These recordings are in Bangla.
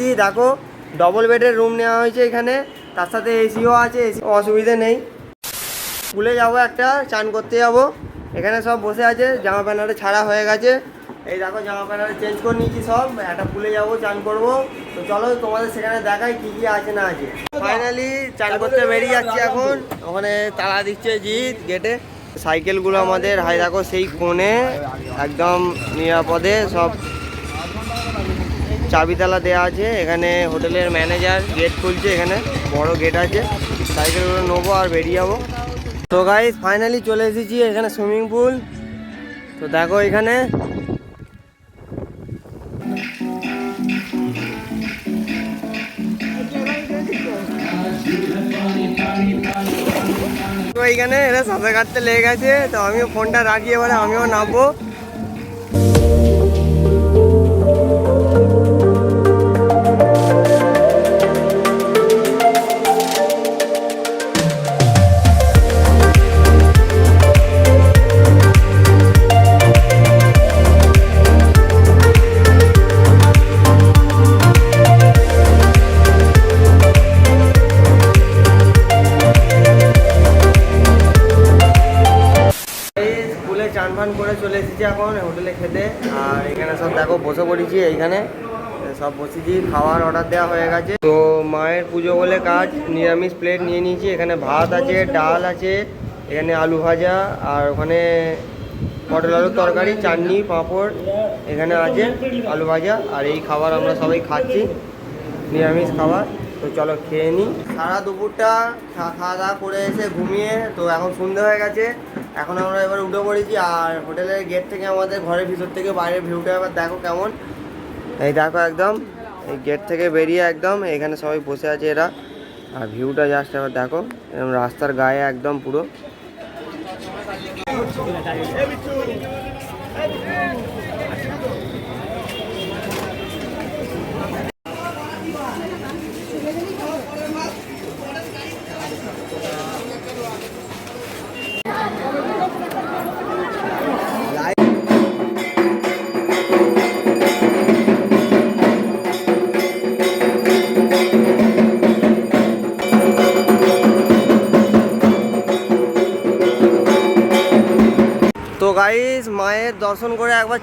দি দেখো ডবল বেডের রুম নেওয়া হয়েছে এখানে। তার সাথে এসিও আছে এসি অসুবিধে নেই। স্কুলে যাব একটা, চান করতে যাব। এখানে সব বসে আছে, জামা প্যান্টটা ছাড়া হয়ে গেছে। এই দেখো, জামা প্যান্টটা চেঞ্জ করে নিয়েছি সব। একটা পুলে যাব, চান করব। তো চলো, তোমাদের সেখানে দেখাই কি কি আছে না আছে। ফাইনালি চান করতে বেরিয়ে যাচ্ছি এখন। ওখানে তালা দিচ্ছে জিৎ গেটে। সাইকেলগুলো আমাদের হাই দেখো, সেই কোণে। একদম নিরাপদে সব চাবি তালা দেওয়া আছে, এখানে হোটেলের ম্যানেজার গেট খুলছে এখানে, বড় গেট আছে সাইকেলগুলো নেব আর বেরিয়ে যাব। তো গাইজ ফাইনালি চলে এসেছি এখানে সুইমিং পুল তো দেখো এখানে। তো এইখানে এরা সাঁতার কাটতে লেগে গেছে, তো আমিও ফোনটা রাখি, এবারে আমিও নামবো। ফান করে চলে এসেছি এখন হোটেলে খেতে। আর এখানে সব দেখো, বসে পড়েছি এইখানে। সব বসেছি, খাওয়ার অর্ডার দেওয়া হয়ে গেছে। তো মায়ের পুজো বলে কাজ, নিরামিষ প্লেট নিয়ে নিয়েছি। এখানে ভাত আছে, ডাল আছে, এখানে আলু ভাজা, আর ওখানে পটল আলুর তরকারি, চাটনি, পাঁপড়, এখানে আছে আলু ভাজা, আর এই খাবার আমরা সবাই খাচ্ছি, নিরামিষ খাবার। তো চলো খেয়ে নিই সারা দুপুরটা খাওয়া দাওয়া করে এসে ঘুমিয়ে, তো এখন সন্ধে হয়ে গেছে। এখন আমরা এবার উঠে পড়েছি আর হোটেলের গেট থেকে আমাদের ঘরের ভিতর থেকে বাইরের ভিউটা এবার দেখো কেমন। এই দেখো একদম, এই গেট থেকে বেরিয়ে একদম এখানে সবাই বসে আছে এরা। আর ভিউটা জাস্ট এবার দেখো এরকম রাস্তার গায়ে একদম পুরো।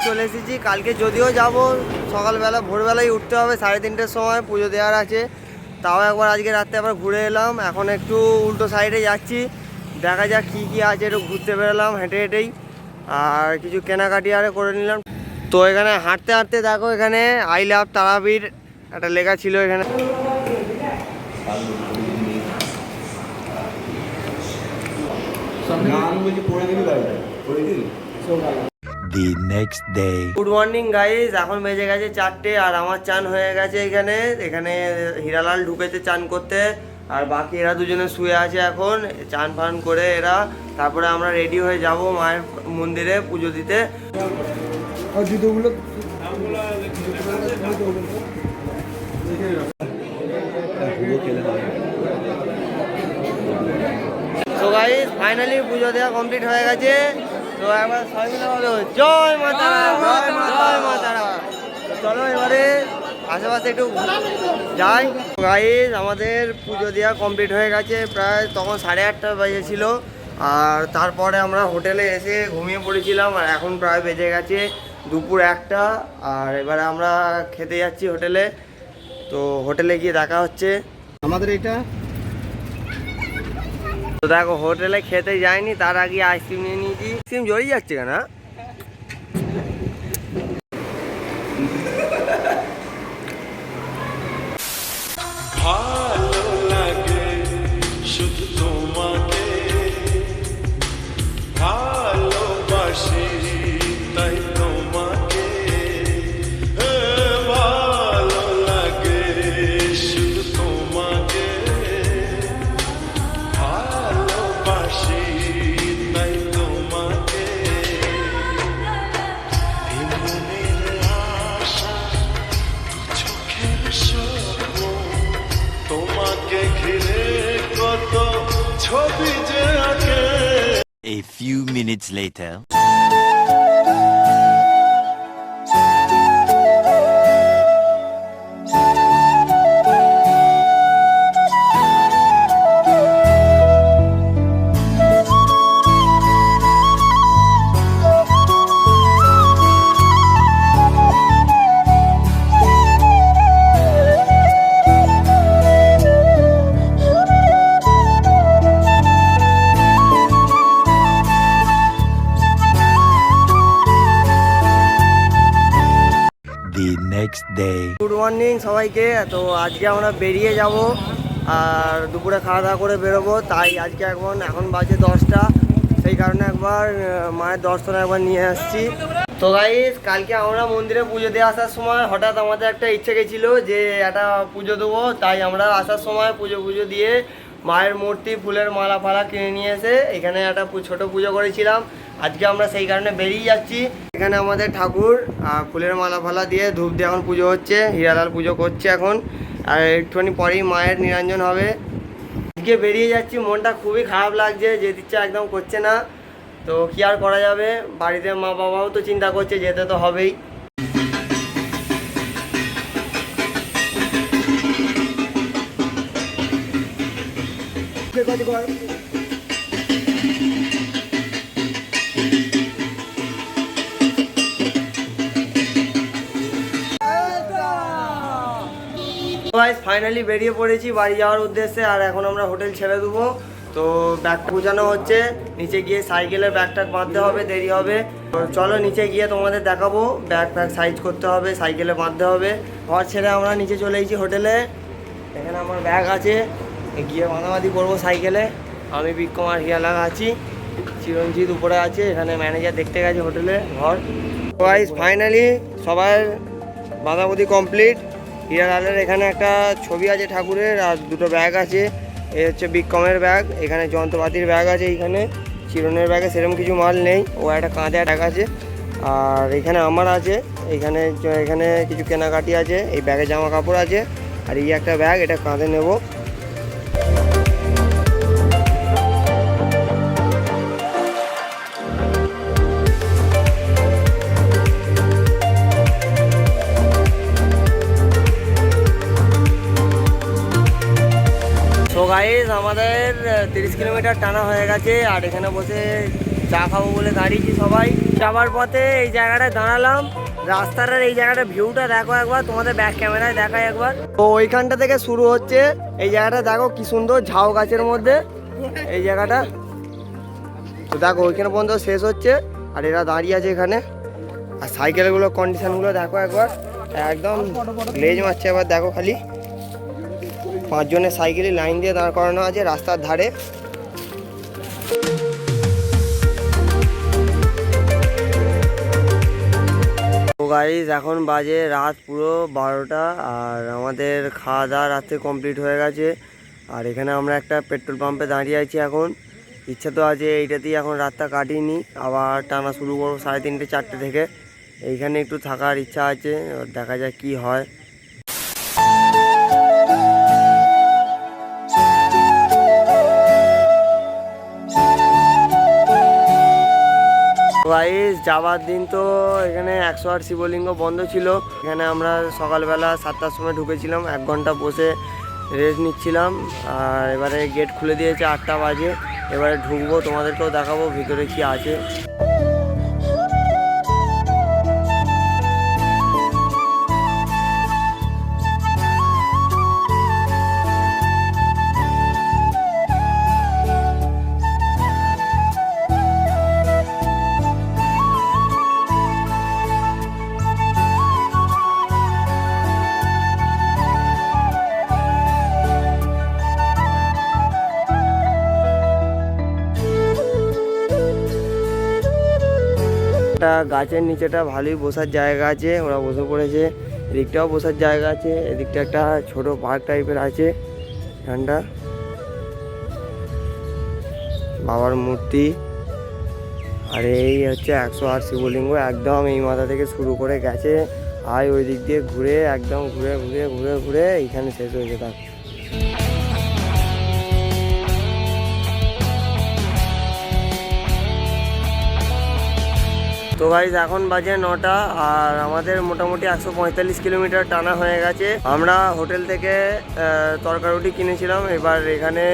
চলে এসেছি। কালকে যদিও যাব সকালবেলা ভোরবেলায় উঠতে হবে সাড়ে তিনটের সময় পুজো দেওয়ার আছে। তাও একবার আজকে রাত্রে আবার ঘুরে এলাম। এখন একটু উল্টো সাইডে যাচ্ছি। দেখা যাক কী কী আছে একটু ঘুরতে বেরোলাম হেঁটে হেঁটেই। আর কিছু কেনাকাটি আরে করে নিলাম। তো এখানে হাঁটতে হাঁটতে দেখো এখানে আই লাভ তারাপীঠ একটা লেখা ছিল এখানে। গান বলছি পড়ে দিবি গাড়িটা পড়ে দিবি the next day. Good morning guys এখন বেজে গেছে চারটে আর আমার চান হয়ে গেছে এখানে। এখানে হীরালাল ঢুকেছে চান করতে। আর বাকি এরা দুজনে শুয়ে আছে এখন। চান ফান করে এরা। তারপরে আমরা রেডি হয়ে যাব মায়ের মন্দিরে পুজো দিতে। আর তো গাইজ ফাইনালি পুজো দেওয়া কমপ্লিট হয়ে গেছে। তো একবার সবাই মিলে বলো জয় জয় চলো এবারে আশেপাশে একটু যাই গাইজ আমাদের পুজো দেওয়া কমপ্লিট হয়ে গেছে প্রায় তখন সাড়ে আটটা বাজেছিল আর তারপরে আমরা হোটেলে এসে ঘুমিয়ে পড়েছিলাম আর এখন প্রায় বেজে গেছে দুপুর একটা আর এবারে আমরা খেতে যাচ্ছি হোটেলে তো হোটেলে গিয়ে দেখা হচ্ছে আমাদের এটা তো দেখো হোটেলে খেতে যাইনি তার আগে আইসক্রিম নিয়ে নিয়েছি। আইসক্রিম জড়িয়ে যাচ্ছে কেন A few minutes later. Next day. Good morning সবাইকে। তো আজকে আমরা বেরিয়ে যাব আর দুপুরে খাওয়া দাওয়া করে বেরোবো। তাই আজকে এখন এখন বাজে দশটা। সেই কারণে একবার মায়ের দর্শন একবার নিয়ে আসছি। তো গাইস কালকে আমরা মন্দিরে পুজো দিয়ে আসার সময় হঠাৎ আমাদের একটা ইচ্ছে গেছিল যে একটা পুজো দেবো। তাই আমরা আসার সময় পুজো পুজো দিয়ে মায়ের মূর্তি, ফুলের মালা ফালা কিনে নিয়ে এসে এখানে একটা ছোট পুজো করেছিলাম। আজকে আমরা সেই কারণে বেরিয়ে যাচ্ছি। এখানে আমাদের ঠাকুর ফুলের মালা ফালা দিয়ে ধূপ দিয়ে এখন পুজো হচ্ছে, হীরালাল পুজো করছে এখন। আর একটুখানি পরেই মায়ের নিরঞ্জন হবে। আজকে বেরিয়ে যাচ্ছি, মনটা খুবই খারাপ লাগছে, যেতে ইচ্ছা একদম করছে না। তো কি আর করা যাবে? বাড়িতে মা বাবাও তো চিন্তা করছে, যেতে তো হবেই। গাইস ফাইনালি বেরিয়ে পড়েছি বাড়ি যাওয়ার উদ্দেশ্যে, আর এখন আমরা হোটেল ছেড়ে দেবো। তো ব্যাগটা বোঝানো হচ্ছে, নিচে গিয়ে সাইকেলের ব্যাগটা বাঁধতে হবে, দেরি হবে। চলো নিচে গিয়ে তোমাদের দেখাবো, ব্যাগ ফ্যাগ সাইজ করতে হবে, সাইকেলে বাঁধতে হবে। ঘর ছেড়ে আমরা নিচে চলে এসেছি হোটেলে। এখানে আমার ব্যাগ আছে। গিয়ে বাঁধাবাঁধি করব সাইকেলে। আমি বিক্রমার হিয়ালাগ আছি। চিরঞ্জিত উপরে আছে, এখানে ম্যানেজার দেখতে গেছে হোটেলে, ঘর। গাইস ফাইনালি সবার বাঁধাবাঁধি কমপ্লিট হিরালালের এখানে একটা ছবি আছে ঠাকুরের, আর দুটো ব্যাগ আছে। এই হচ্ছে বিক্রমের ব্যাগ এখানে যন্ত্রপাতির ব্যাগ আছে এইখানে। চিরনের ব্যাগে সেরকম কিছু মাল নেই, ও একটা কাঁধে ব্যাগ আছে। আর এখানে আমার আছে, এখানে এখানে কিছু কেনাকাটি আছে, এই ব্যাগে জামা কাপড় আছে। আর এই একটা ব্যাগ এটা কাঁধে নেব। গাইজ আমাদের তিরিশ কিলোমিটার টানা হয়ে গেছে, আর এখানে বসে চা খাব বলে দাঁড়িয়েছি সবাই। যাওয়ার পথে এই জায়গাটায় দাঁড়ালাম। রাস্তাটার এই জায়গাটার ভিউটা দেখো একবার, তোমাদের ব্যাক ক্যামেরায় দেখায় একবার। তো ওইখানটা থেকে শুরু হচ্ছে, এই জায়গাটা দেখো কি সুন্দর ঝাউ গাছের মধ্যে, এই জায়গাটা। তো দেখো, ওইখানে পর্যন্ত শেষ হচ্ছে, আর এরা দাঁড়িয়ে আছে এখানে। আর সাইকেলগুলোর কন্ডিশনগুলো দেখো একবার। একদম লেজ মারছে একবার, দেখো খালি। পাঁচজনের সাইকেলে লাইন দিয়ে দাঁড় করানো আছে রাস্তার ধারে। গাইজ এখন বাজে রাত পুরো বারোটা আর আমাদের খাওয়া দাওয়া রাত্রে কমপ্লিট হয়ে গেছে। আর এখানে আমরা একটা পেট্রোল পাম্পে দাঁড়িয়ে আছি এখন। ইচ্ছা তো আছে এইটাতেই এখন রাতটা কাটিয়ে নিই আবার টানা শুরু করব সাড়ে তিনটে, চারটে থেকে। এইখানে একটু থাকার ইচ্ছা আছে দেখা যাক কি হয়। গাইস যাওয়ার দিন তো এখানে একশো আট শিবলিঙ্গ বন্ধ ছিল। এখানে আমরা সকালবেলা সাতটার সময় ঢুকেছিলাম, এক ঘণ্টা বসে রেস্ট নিচ্ছিলাম। আর এবারে গেট খুলে দিয়েছে আটটা বাজে। এবারে ঢুকবো, তোমাদেরকেও দেখাবো ভিতরে কি আছে। গাছের নিচেটা ভালোই বসার জায়গা আছে, ওরা বসে পড়েছে। এদিকটাও বসার জায়গা আছে, এদিকটা একটা ছোট পার্ক টাইপের আছে এখানটা বাবার মূর্তি। আর এই হচ্ছে একশো আট শিবলিঙ্গ, একদম এই মাথা থেকে শুরু করে গেছে। আর ওই দিক দিয়ে ঘুরে, একদম ঘুরে ঘুরে ঘুরে ঘুরে, এইখানে শেষ হয়েছে তার তো গাইজ এখন বাজে নটা আর আমাদের মোটামুটি একশো পঁয়তাল্লিশ কিলোমিটার টানা হয়ে গেছে। আমরা হোটেল থেকে তরকারুটি কিনেছিলাম। এবার এখানে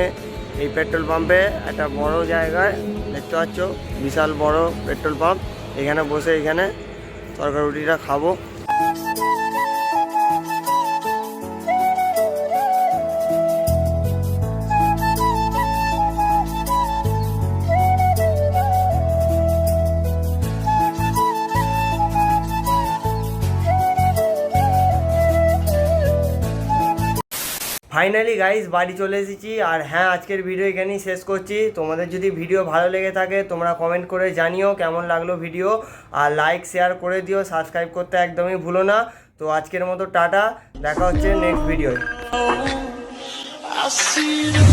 এই পেট্রোল পাম্পে একটা বড় জায়গায় দেখতে পাচ্ছ, বিশাল বড় পেট্রোল পাম্প। এখানে বসে এখানে তরকারুটিটা খাব। ফাইনালি গাইস বাড়ি চলে এসেছি। আর হ্যাঁ আজকের ভিডিও এখানেই শেষ করছি। তোমাদের যদি ভিডিও ভালো লেগে থাকে, তোমরা কমেন্ট করে জানিও কেমন লাগল ভিডিও আর লাইক শেয়ার করে দিও সাবস্ক্রাইব করতে একদমই ভুলো না। তো আজকের মতো টাটা, দেখা হচ্ছে next video I see the